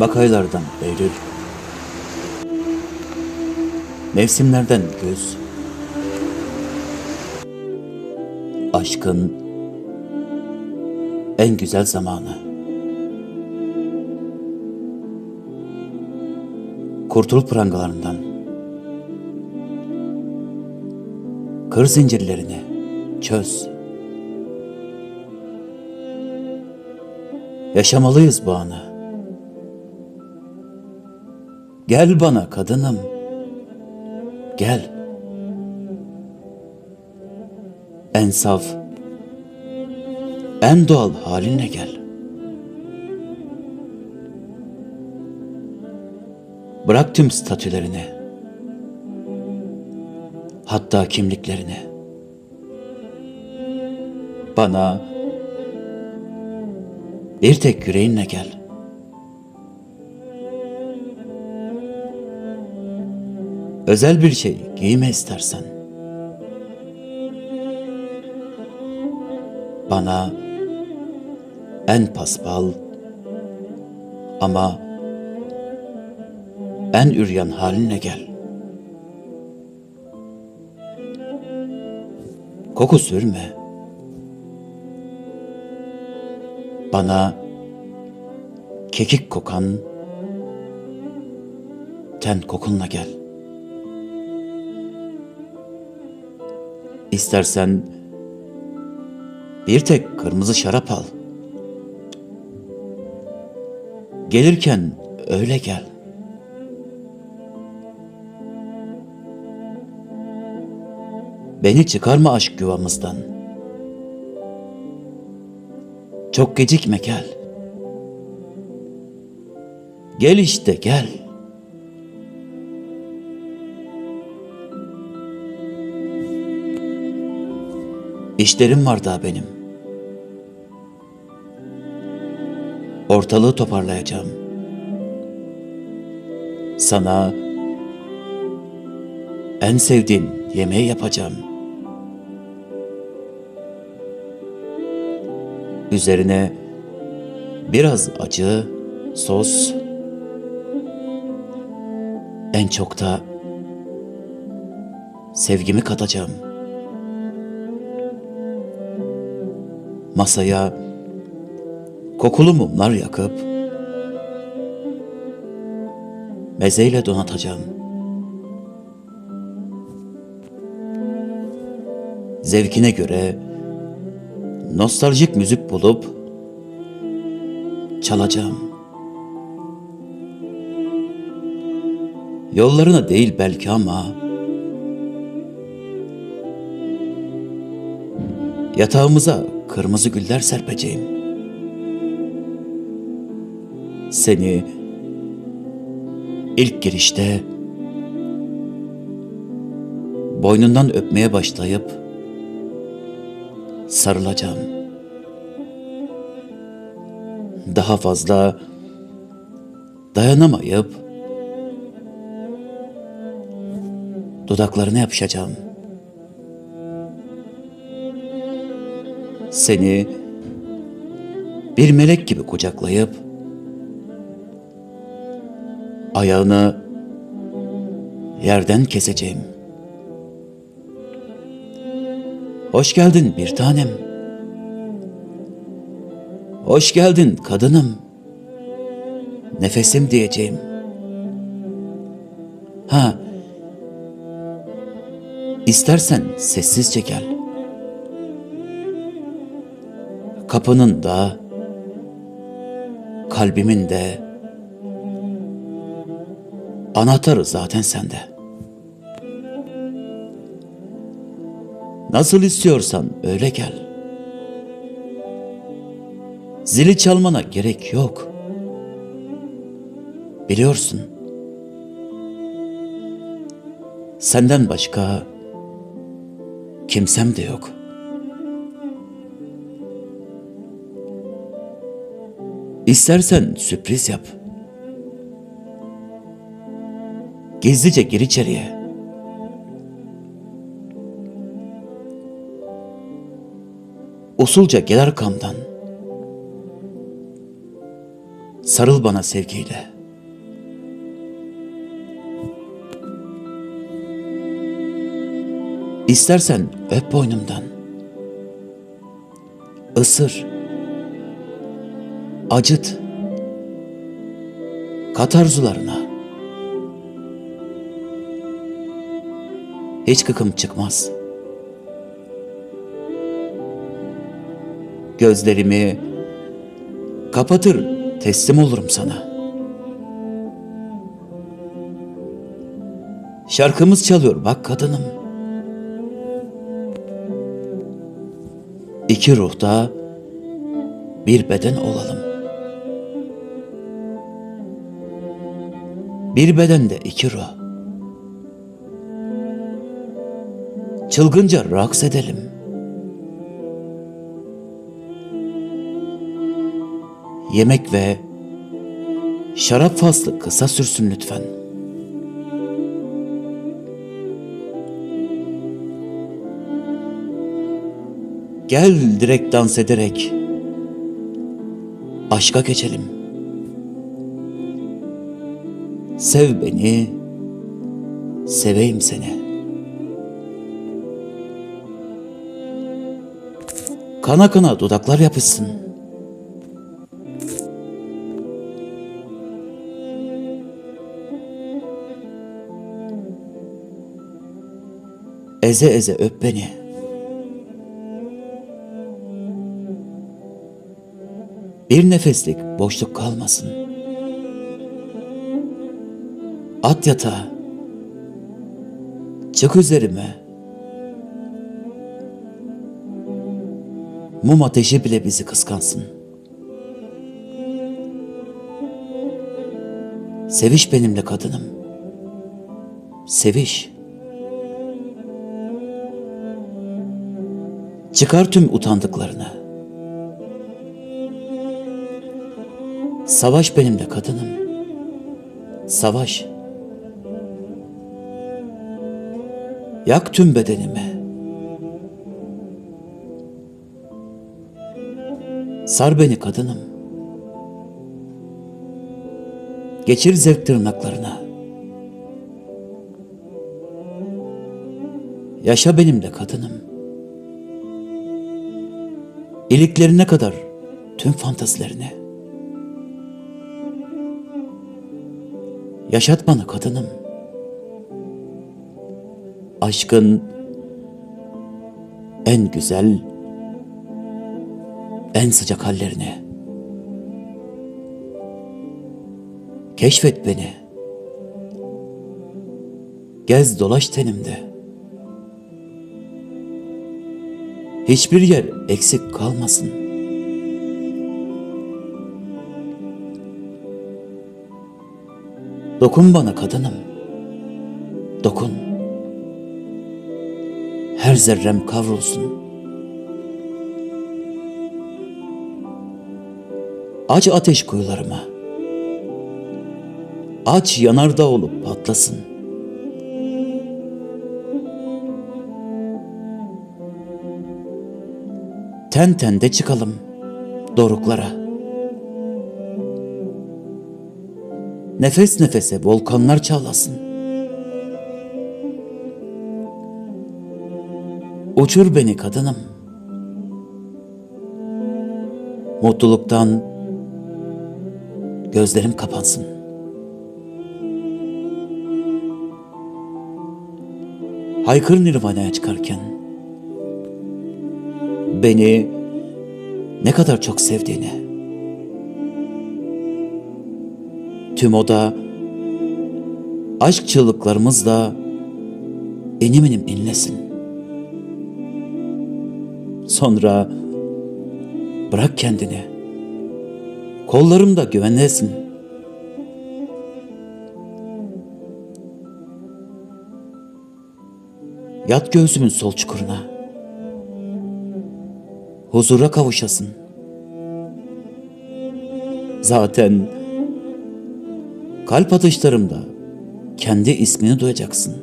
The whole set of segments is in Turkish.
Bak aylardan Eylül. Mevsimlerden güz. Aşkın en güzel zamanı. Kurtul prangalarından. Kır zincirlerini, çöz. Yaşamalıyız bu anı. Gel bana kadınım. Gel. En saf, en doğal halinle gel. Bırak tüm statülerini. Hatta kimliklerini. Bana bir tek yüreğinle gel. Özel bir şey giyme istersen. Bana en paspal ama en üryan halinle gel. Koku sürme. Bana kekik kokan ten kokunla gel. İstersen bir tek kırmızı şarap al. Gelirken öyle gel. Beni çıkarma aşk yuvamızdan. Çok gecikme gel. Gel işte gel. İşlerim var daha benim. Ortalığı toparlayacağım. Sana en sevdiğin yemeği yapacağım. Üzerine biraz acı, sos, en çok da sevgimi katacağım. Masaya kokulu mumlar yakıp mezeyle donatacağım. Zevkine göre nostaljik müzik bulup çalacağım. Yollarına değil belki ama yatağımıza kırmızı güller serpeceğim. Seni ilk girişte boynundan öpmeye başlayıp sarılacağım. Daha fazla dayanamayıp dudaklarına yapışacağım. Seni bir melek gibi kucaklayıp ayağını yerden keseceğim. Hoş geldin bir tanem. Hoş geldin kadınım. Nefesim diyeceğim. Ha, istersen sessizce gel. Kapının da, kalbimin de, anahtarı zaten sende. Nasıl istiyorsan öyle gel. Zili çalmana gerek yok. Biliyorsun. Senden başka kimsem de yok. İstersen sürpriz yap. Gizlice gir içeriye. Usulca gel arkamdan. Sarıl bana sevgiyle. İstersen öp boynumdan. Isır. Acıt. Kat arzularına. Hiç kıkım çıkmaz. Gözlerimi kapatır teslim olurum sana. Şarkımız çalıyor bak kadınım. İki ruhta bir beden olalım. Bir bedende iki ruh. Çılgınca raks edelim. Yemek ve şarap faslı kısa sürsün lütfen. Gel direkt dans ederek aşka geçelim. Sev beni, seveyim seni. Kana kana dudaklar yapışsın. Eze eze öp beni. Bir nefeslik boşluk kalmasın. At yatağa. Çık üzerime. Mum ateşi bile bizi kıskansın. Seviş benimle kadınım. Seviş. Çıkar tüm utandıklarını. Savaş benimle kadınım. Savaş. Yak tüm bedenimi. Sar beni kadınım. Geçir zevk tırnaklarına. Yaşa benimle kadınım. İliklerine kadar tüm fantazilerini. Yaşat bana kadınım. Aşkın en güzel, en sıcak hallerini. Keşfet beni. Gez dolaş tenimde. Hiçbir yer eksik kalmasın. Dokun bana kadınım. Dokun. Her zerrem kavrulsun. Aç ateş kuyularıma. Aç yanardağ olup patlasın. Ten tende çıkalım doruklara. Nefes nefese volkanlar çağlasın. Uçur beni kadınım. Mutluluktan gözlerim kapansın. Haykır nirvanaya çıkarken beni ne kadar çok sevdiğini tüm oda aşk çığlıklarımızla inim inim inlesin. Sonra bırak kendini. Kollarımda güvenlesin. Yat göğsümün sol çukuruna. Huzura kavuşasın. Zaten kalp atışlarımda kendi ismini duyacaksın.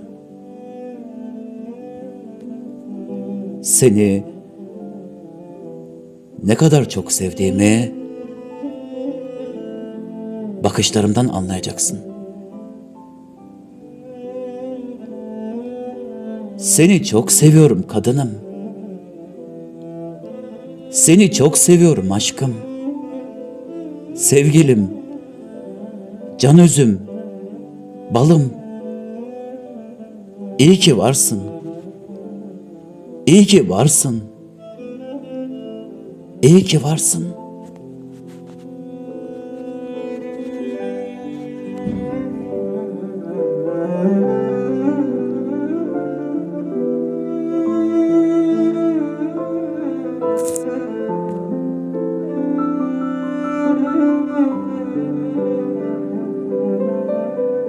Seni ne kadar çok sevdiğimi Bakışlarımdan anlayacaksın. Seni çok seviyorum kadınım. Seni çok seviyorum aşkım. Sevgilim, can özüm, balım. İyi ki varsın. İyi ki varsın. İyi ki varsın.